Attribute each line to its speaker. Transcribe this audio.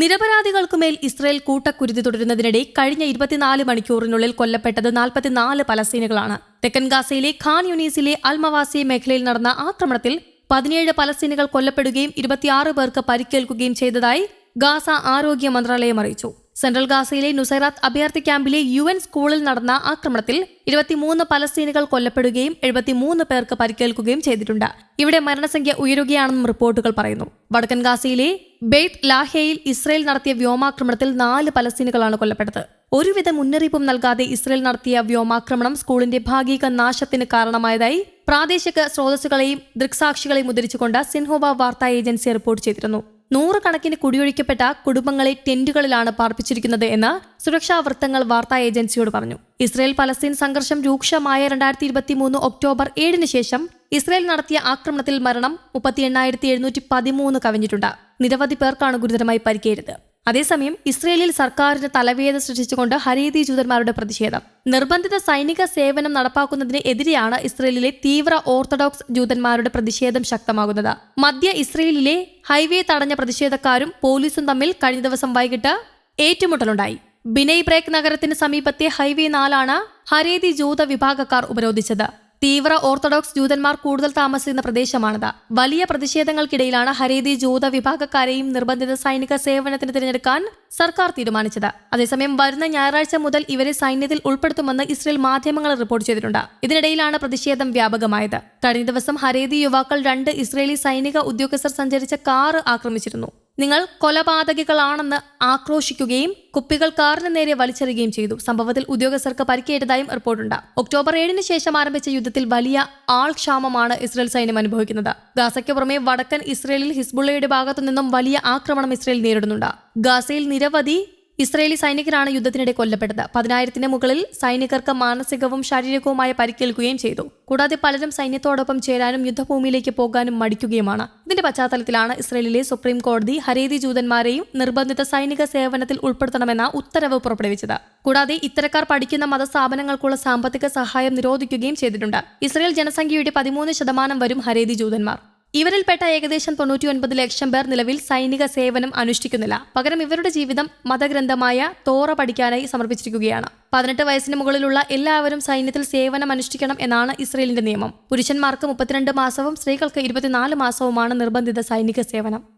Speaker 1: നിരപരാധികൾക്കുമേൽ Israel കൂട്ടക്കുരുതി തുടരുന്നതിനിടെ കഴിഞ്ഞ ഇരുപത്തിനാല് മണിക്കൂറിനുള്ളിൽ കൊല്ലപ്പെട്ടത് നാൽപ്പത്തിനാല് പലസ്തീനുകളാണ്. തെക്കൻ ഗാസയിലെ ഖാൻ യുനീസിലെ അൽമവാസി മേഖലയിൽ നടന്ന ആക്രമണത്തിൽ പതിനേഴ് പലസ്തീനുകൾ കൊല്ലപ്പെടുകയും ഇരുപത്തിയാറ് പേർക്ക് പരിക്കേൽക്കുകയും ചെയ്തതായി ഗാസ ആരോഗ്യ മന്ത്രാലയം അറിയിച്ചു. സെൻട്രൽ ഗാസയിലെ നുസൈറാത്ത് അഭയാർത്ഥി ക്യാമ്പിലെ യു എൻ സ്കൂളിൽ നടന്ന ആക്രമണത്തിൽ ഇരുപത്തിമൂന്ന് പലസ്തീനുകൾ കൊല്ലപ്പെടുകയും എഴുപത്തിമൂന്ന് പേർക്ക് പരിക്കേൽക്കുകയും ചെയ്തിട്ടുണ്ട്. ഇവിടെ മരണസംഖ്യ ഉയരുകയാണെന്നും റിപ്പോർട്ടുകൾ പറയുന്നു. വടക്കൻ ഗാസയിലെ ബെയ്ത്ത് ലാഹേയിൽ ഇസ്രയേൽ നടത്തിയ വ്യോമാക്രമണത്തിൽ നാല് പലസ്തീനുകളാണ് കൊല്ലപ്പെട്ടത്. ഒരുവിധ മുന്നറിയിപ്പും നൽകാതെ ഇസ്രയേൽ നടത്തിയ വ്യോമാക്രമണം സ്കൂളിന്റെ ഭാഗിക നാശത്തിന് കാരണമായതായി പ്രാദേശിക സ്രോതസ്സുകളെയും ദൃക്സാക്ഷികളെയും ഉദ്ധരിച്ചുകൊണ്ട് സിൻഹോവ വാർത്താ ഏജൻസി റിപ്പോർട്ട് ചെയ്തിരുന്നു. നൂറുകണക്കിന് കുടിയൊഴിക്കപ്പെട്ട കുടുംബങ്ങളെ ടെന്റുകളിലാണ് പാർപ്പിച്ചിരിക്കുന്നത് എന്ന് സുരക്ഷാ വൃത്തങ്ങൾ വാർത്താ ഏജൻസിയോട് പറഞ്ഞു. ഇസ്രയേൽ പലസ്തീൻ സംഘർഷം രൂക്ഷമായ രണ്ടായിരത്തി ഇരുപത്തി മൂന്ന് ഒക്ടോബർ ഏഴിന് ശേഷം ഇസ്രയേൽ നടത്തിയ ആക്രമണത്തിൽ മരണം മുപ്പത്തി എണ്ണായിരത്തി എഴുന്നൂറ്റി പതിമൂന്ന് കവിഞ്ഞിട്ടുണ്ട്. നിരവധി പേർക്കാണ് ഗുരുതരമായി പരിക്കേറ്റത്. അതേസമയം ഇസ്രയേലിൽ സർക്കാരിന് തലവേദന സൃഷ്ടിച്ചുകൊണ്ട് ഹരീതി ജൂതന്മാരുടെ പ്രതിഷേധം. നിർബന്ധിത സൈനിക സേവനം നടപ്പാക്കുന്നതിന് എതിരെയാണ് ഇസ്രയേലിലെ തീവ്ര ഓർത്തഡോക്സ് ജൂതന്മാരുടെ പ്രതിഷേധം ശക്തമാകുന്നത്. മധ്യ ഇസ്രയേലിലെ ഹൈവേ തടഞ്ഞ പ്രതിഷേധക്കാരും പോലീസും തമ്മിൽ കഴിഞ്ഞ ദിവസം വൈകിട്ട് ഏറ്റുമുട്ടലുണ്ടായി. ബിനൈ ബ്രേക്ക് നഗരത്തിന് സമീപത്തെ ഹൈവേ നാലാണ് ഹരേതി ജൂത വിഭാഗക്കാർ ഉപരോധിച്ചത്. തീവ്ര ഓർത്തഡോക്സ് ജൂതന്മാർ കൂടുതൽ താമസിക്കുന്ന പ്രദേശമാണിത്. വലിയ പ്രതിഷേധങ്ങൾക്കിടയിലാണ് ഹരേതി ജൂത വിഭാഗക്കാരെയും നിർബന്ധിത സൈനിക സേവനത്തിന് തിരഞ്ഞെടുക്കാൻ സർക്കാർ തീരുമാനിച്ചത്. അതേസമയം വരുന്ന ഞായറാഴ്ച മുതൽ ഇവരെ സൈന്യത്തിൽ ഉൾപ്പെടുത്തുമെന്ന് ഇസ്രയേൽ മാധ്യമങ്ങൾ റിപ്പോർട്ട് ചെയ്തിട്ടുണ്ട്. ഇതിനിടയിലാണ് പ്രതിഷേധം വ്യാപകമായത്. കഴിഞ്ഞ ദിവസം ഹരേതി യുവാക്കൾ രണ്ട് ഇസ്രയേലി സൈനിക ഉദ്യോഗസ്ഥർ സഞ്ചരിച്ച കാർ ആക്രമിച്ചിരുന്നു. നിങ്ങൾ കൊലപാതകികളാണെന്ന് ആക്രോശിക്കുകയും കുപ്പികൾ കാറിന് നേരെ വലിച്ചെറിയുകയും ചെയ്തു. സംഭവത്തിൽ ഉദ്യോഗസ്ഥർക്ക് പരിക്കേറ്റതായും റിപ്പോർട്ടുണ്ട്. ഒക്ടോബർ ഏഴിന് ശേഷം ആരംഭിച്ച യുദ്ധത്തിൽ വലിയ ആൾക്ഷാമമാണ് ഇസ്രയേൽ സൈന്യം അനുഭവിക്കുന്നത്. ഗാസയ്ക്ക് പുറമെ വടക്കൻ ഇസ്രയേലിൽ ഹിസ്ബുള്ളയുടെ ഭാഗത്തു നിന്നും വലിയ ആക്രമണം ഇസ്രയേൽ നേരിടുന്നുണ്ട്. ഗാസയിൽ നിരവധി ഇസ്രയേലി സൈനികരാണ് യുദ്ധത്തിനിടെ കൊല്ലപ്പെട്ടത്. പതിനായിരത്തിന് മുകളിൽ സൈനികർക്ക് മാനസികവും ശാരീരികവുമായ പരിക്കേൽക്കുകയും ചെയ്തു. കൂടാതെ പലരും സൈന്യത്തോടൊപ്പം ചേരാനും യുദ്ധഭൂമിയിലേക്ക് പോകാനും മടിക്കുകയുമാണ്. ഇതിന്റെ പശ്ചാത്തലത്തിലാണ് ഇസ്രയേലിലെ സുപ്രീം കോടതി ഹരേതി ജൂതന്മാരെയും നിർബന്ധിത സൈനിക സേവനത്തിൽ ഉൾപ്പെടുത്തണമെന്ന ഉത്തരവ് പുറപ്പെടുവിച്ചത്. കൂടാതെ ഇത്തരക്കാർ പഠിക്കുന്ന മതസ്ഥാപനങ്ങൾക്കുള്ള സാമ്പത്തിക സഹായം നിരോധിക്കുകയും ചെയ്തിട്ടുണ്ട്. ഇസ്രയേൽ ജനസംഖ്യയുടെ പതിമൂന്ന് ശതമാനം വരും ഹരേതി ജൂതന്മാർ. ഇവരിൽപ്പെട്ട ഏകദേശം തൊണ്ണൂറ്റിയൊൻപത് ലക്ഷം പേർ നിലവിൽ സൈനിക സേവനം അനുഷ്ഠിക്കുന്നില്ല. പകരം ഇവരുടെ ജീവിതം മതഗ്രന്ഥമായ തോറ പഠിക്കാനായി സമർപ്പിച്ചിരിക്കുകയാണ്. പതിനെട്ട് വയസ്സിന് മുകളിലുള്ള എല്ലാവരും സൈന്യത്തിൽ സേവനം അനുഷ്ഠിക്കണം എന്നാണ് ഇസ്രയേലിന്റെ നിയമം. പുരുഷന്മാർക്ക് മുപ്പത്തിരണ്ട് മാസവും സ്ത്രീകൾക്ക് ഇരുപത്തിനാല് മാസവുമാണ് നിർബന്ധിത സൈനിക സേവനം.